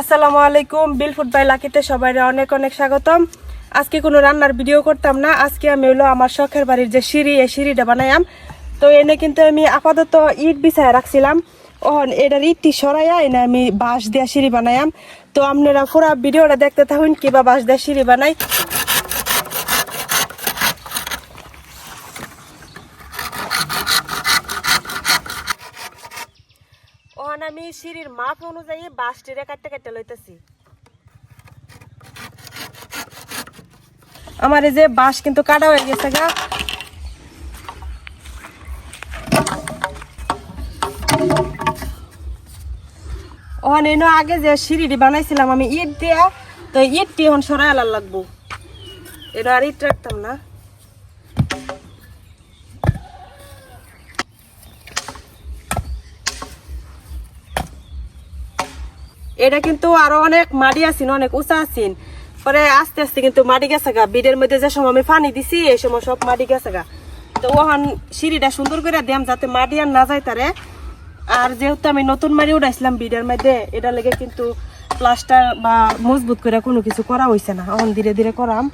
আসসালামু আলাইকুম, বিল food by লাকিতে সবাই অনেক অনেক স্বাগতম। আজকে কোনো রান্নার ভিডিও করতাম না, আজকে আমি হলো আমার শখের বাড়ির যে সিঁড়ি, এই সিঁড়িটা বানাইয়াম। তো এনে কিন্তু আমি আপাতত ইট বিছায় রাখছিলাম। ওহন, এটার ইটটি সরাইয়া এনে আমি বাঁশ দেওয়া সিঁড়ি বানাইয়াম। তো আপনারা পুরা ভিডিওটা দেখতে থাকুন কিবা বাঁশ দেওয়া সিঁড়ি বানাই ওহন সিঁড়ির মাপ অনুযায়ী বাঁশটিরে কাটতে কাটতে লইতেছি। আমার এই যে বাঁশ কিন্তু কাটা হয়ে গেছে গা। আগে যে সিঁড়িটি বানাইছিলাম আমি ইট দিয়া, তো ইটটি এখন সরাই আলার লাগবো। এটা আর ইট রাখতাম না। এটা কিন্তু আরও অনেক মাটি আছেন, অনেক উঁচা আছেন। পরে আস্তে আস্তে কিন্তু মাটি গেছে গা। বিডের মধ্যে যে সময় আমি পানি দিছি, এই সময় সব মাটি গেছে গা। তো ওখান সিঁড়িটা সুন্দর করে দেম যাতে মাটি আর না যায় তারে। আর যেহেতু আমি নতুন মাটি উঠাইছিলাম বিডের মধ্যে এটা লেগে কিন্তু প্লাস্টার বা মজবুত করে কোনো কিছু করা হয়েছে না। এখন ধীরে ধীরে করাম।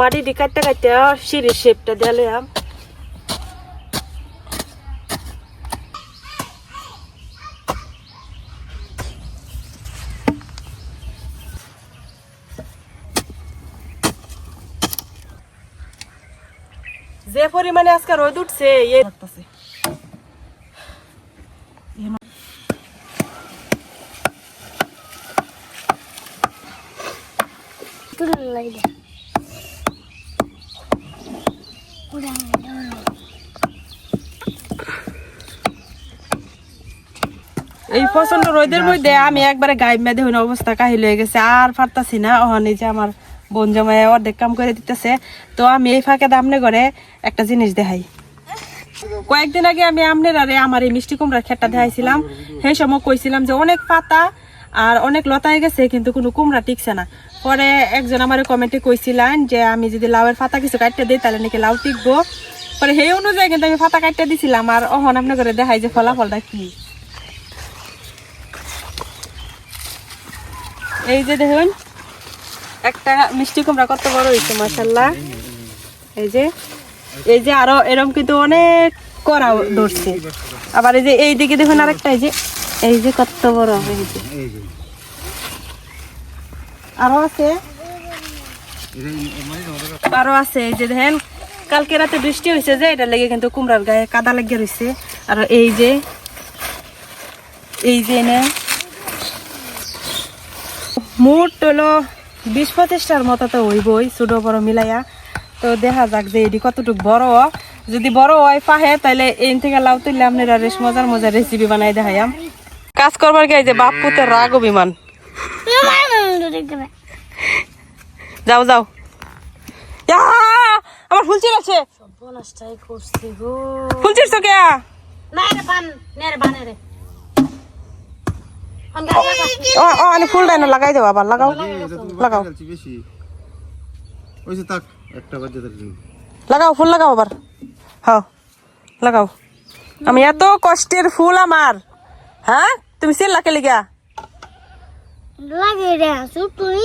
মাটি দি কাটতে কাটতে সিঁড়ির শেপটা দিলে আম যে পরিমাণে আজকে রোদ উঠছে, এ লাগতেছে। এই প্রচণ্ড রোদের মধ্যে আমি একবারে গায়ে মেধে হইন, অবস্থা কাহিল হয়ে গেছে, আর পারতাছি না। ওখানে যে আমার বোন জামাই অর্ধেক কাম করে দিতেছে। তো আমি এই ফাঁকে দামনে করে একটা জিনিস দেখাই। কয়েকদিন আগে আমি আমনের আরে আমার এই মিষ্টি কুমড়ার খেটটা দেখাইছিলাম। সেই সময় কইছিলাম যে অনেক পাতা আর অনেক লতায় গেছে, কিন্তু কোনো কুমড়া টিকছে না। পরে একজন আমার কমেন্টে কইছিলেন যে, আমি যদি লাউয়ের পাতা কিছু কাটতে দিই, তাহলে নাকি লাউ টিকবো? পরে সেই অনুযায়ী কিন্তু আমি পাতা কাটতে দিছিলাম, আর অহন আপনার করে দেখাই যে ফলাফলটা কি। এই যে দেখুন, একটা মিষ্টি কুমড়া কত বড় হয়েছে মাসাল্লাহ এই যে এই যে আরও এরকম কিন্তু অনেক করা ধরছে। আবার এই যে এই দিকে দেখুন আরেকটা, এই যে এই যে কত বড় এই যে আরও আছে? আরও আছে, এই যে দেখেন, কালকে রাতে বৃষ্টি হয়েছে যে এটা লেগে কিন্তু কুমড়ার গায়ে কাদা লেগে রয়েছে আর এই যে এই যে এনে মোট হলো বিশ পঁচিশটার মতো তো হইবই ছোট বড় মিলাইয়া। তো দেখা যাক যে এটি কতটুক বড়। যদি বড় হয় পাহে তাহলে এই থেকে লাউ তুললে আপনারা রেস মজার মজার রেসিপি বানাই দেখাইয়াম। কাজ করবার গিয়ে যে বাপ পুতের রাগ অভিমান। যাও যাও। আমার ফুল করছে ফুল চিরছ কে ফুল ডাইনো লাগাই দেবো আবার লাগাও। লাগাও। লাগাও ফুল লাগাও আবার। হ্যাঁ লাগাও। আমি এত কষ্টের ফুল আমার হ্যাঁ? তুমি সিল লাকে লিগা লাগে রে সুটুই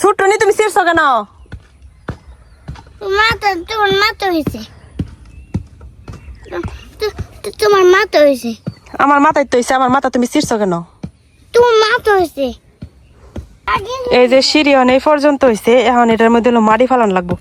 সুট্টু নি তুমি সিরছ কেন মাথা তোমার মাথা হইছে। তোমার মাথা হইছে। আমার মাথায় তো হইছে, আমার মাথা তুমি সিরছ কেন তোমার মাথা হইছে। এই যে সিরিয়ন এই পর্যন্ত হইছে এখন এটার মধ্যে মাটি ফালান লাগবো।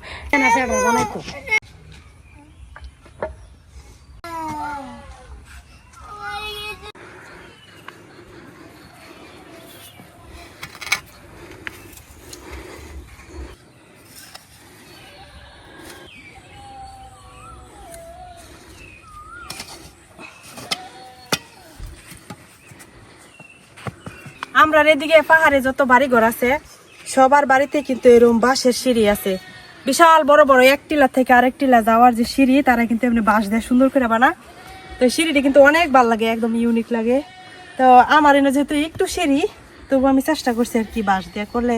আমরা এদিকে পাহাড়ে যত বাড়ি ঘর আছে, সবার বাড়িতে কিন্তু এরকম বাঁশের সিঁড়ি আছে। বিশাল বড় বড় এক টিলা থেকে আরেক টিলা যাওয়ার যে সিঁড়ি, তারা কিন্তু এমনি বাঁশ দেয় সুন্দর করে বানা তো সিঁড়িটি কিন্তু অনেক ভালো লাগে, একদম ইউনিক লাগে। তো আমার এনে যেহেতু একটু সিঁড়ি, তবু আমি চেষ্টা করছি আর কি বাঁশ দিয়ে করলে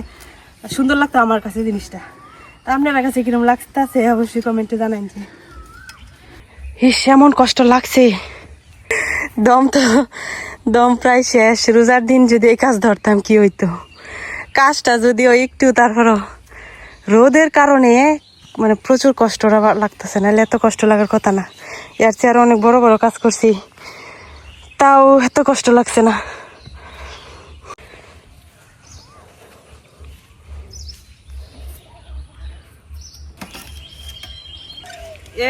সুন্দর লাগতো আমার কাছে জিনিসটা। তা আপনার কাছে কীরকম লাগতেছে অবশ্যই কমেন্টে জানান যে। ইস, এমন কষ্ট লাগছে। দম তো দম প্রায় শেষ। রোজার দিন যদি এই কাজ ধরতাম, কি হইতো? কাজটা যদিও একটু তারপরও রোদের কারণে মানে প্রচুর কষ্ট লাগতেছে, নাহলে এত কষ্ট লাগার কথা না। এর চেয়ে আরও অনেক বড় বড় কাজ করছি। তাও এত কষ্ট লাগছে না।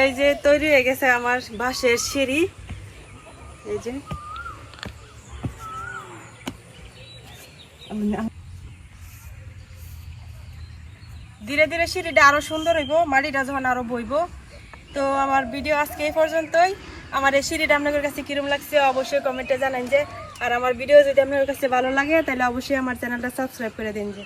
এই যে তৈরি হয়ে গেছে আমার বাঁশের সিঁড়ি। এই যে। ধীরে ধীরে সিঁড়িটা আরও সুন্দর হইব, মাটিটা যখন আরও বইব। তো আমার ভিডিও আজকে এই পর্যন্তই। আমার এই সিঁড়িটা আপনাদের কাছে কিরম লাগছে অবশ্যই কমেন্টে জানান যে। আর আমার ভিডিও যদি আপনাদের কাছে ভালো লাগে, তাহলে অবশ্যই আমার চ্যানেলটা সাবস্ক্রাইব করে দিন যে।